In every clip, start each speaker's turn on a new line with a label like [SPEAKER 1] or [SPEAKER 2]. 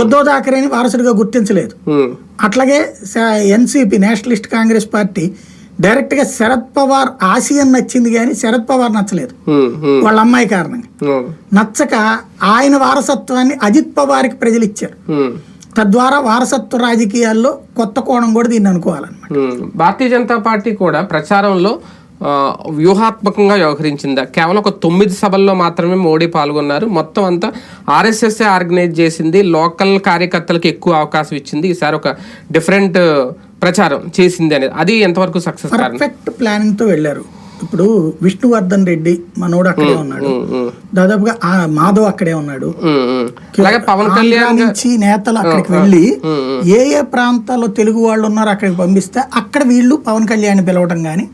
[SPEAKER 1] ఉద్ధవ్ థాకరేని వారసుడిగా గుర్తించలేదు. అట్లాగే ఎన్సిపి నేషనలిస్ట్ కాంగ్రెస్ పార్టీ డైరెక్ట్గా శరద్ పవార్ ఆసియన్ నచ్చింది కానీ శరద్ పవార్ నచ్చలేదు. వాళ్ళ అమ్మాయి కారణంగా. నచ్చక ఆయన వారసత్వాన్ని అజిత్ పవార్కి ప్రజలు ఇచ్చారు తద్వారా వారసత్వ రాజకీయాల్లో కొత్త కోణం కూడా దీన్ని అనుకోవాలన్నమాట.
[SPEAKER 2] భారతీయ జనతా పార్టీ కూడా ప్రచారంలో వ్యూహాత్మకంగా వ్యవహరించిందా? కేవలం ఒక తొమ్మిది సభల్లో మాత్రమే మోడీ పాల్గొన్నారు. మొత్తం అంతా ఆర్ఎస్ఎస్ ఆర్గనైజ్ చేసింది. లోకల్ కార్యకర్తలకు ఎక్కువ అవకాశం ఇచ్చింది. ఈసారి ఒక డిఫరెంట్ ప్రచారం చేసింది అనేది. అది ఎంతవరకు సక్సెస్
[SPEAKER 1] పర్ఫెక్ట్ ప్లానింగ్తో వెళ్ళారు. ఇప్పుడు విష్ణువర్ధన్ రెడ్డి మనోడు అక్కడే ఉన్నాడు. దాదాపుగా ఆ మాధవ్ అక్కడే ఉన్నాడు.
[SPEAKER 2] పవన్ కళ్యాణ్
[SPEAKER 1] నుంచి నేతలు అక్కడికి వెళ్ళి ఏ ఏ ప్రాంతాల్లో తెలుగు వాళ్ళు ఉన్నారో అక్కడికి పంపిస్తే అక్కడ వీళ్ళు పవన్ కళ్యాణ్ పిలవడం గానీ.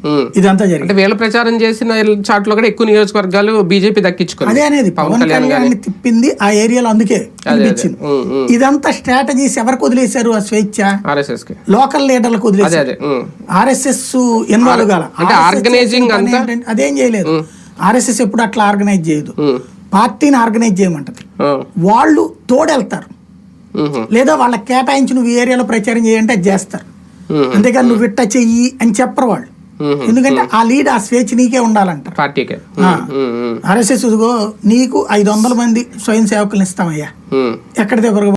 [SPEAKER 1] ఇదంతా జరిగింది.
[SPEAKER 2] వీళ్ళ ప్రచారం చేసిన చాట్లో కూడా ఎక్కువ నియోజకవర్గాలు బీజేపీ దక్కించుకుంది
[SPEAKER 1] అదే అనేది పవన్ కళ్యాణ్ తిప్పింది ఆ ఏరియాలో అందుకే అనిపించింది. ఇదంతా స్ట్రాటజీస్ ఎవరికి వదిలేశారు ఆ స్వేచ్ఛ? లోకల్ లీడర్లకు వదిలేశారు. ఆర్ఎస్ఎస్ ఇన్వాల్వ్ కాల
[SPEAKER 2] అంటే
[SPEAKER 1] చేసిన పని
[SPEAKER 2] అంతా-
[SPEAKER 1] ఏంటంటే అదేం చేయలేదు. ఆర్ఎస్ఎస్ ఎప్పుడు అట్లా ఆర్గనైజ్ చేయదు. పార్టీని ఆర్గనైజ్ చేయమంటది. వాళ్ళు తోడెళ్తారు. లేదా వాళ్ళకి కేటాయించి నువ్వు ఏరియాలో ప్రచారం చేయంటే అది చేస్తారు.
[SPEAKER 2] ఉమ్,
[SPEAKER 1] అంతేకాని నువ్వు ఇట్ట చెయ్యి అని చెప్పరు వాళ్ళు. ఎందుకంటే ఆ లీడ్ ఆ స్వేచ్ఛ నీకే ఉండాలంటారు.
[SPEAKER 2] పార్టీకే.
[SPEAKER 1] ఆర్ఎస్ఎస్ ఇదిగో నీకు ఐదు వందల మంది స్వయం సేవకులను ఇస్తామయ్యా. ఎక్కడ దగ్గర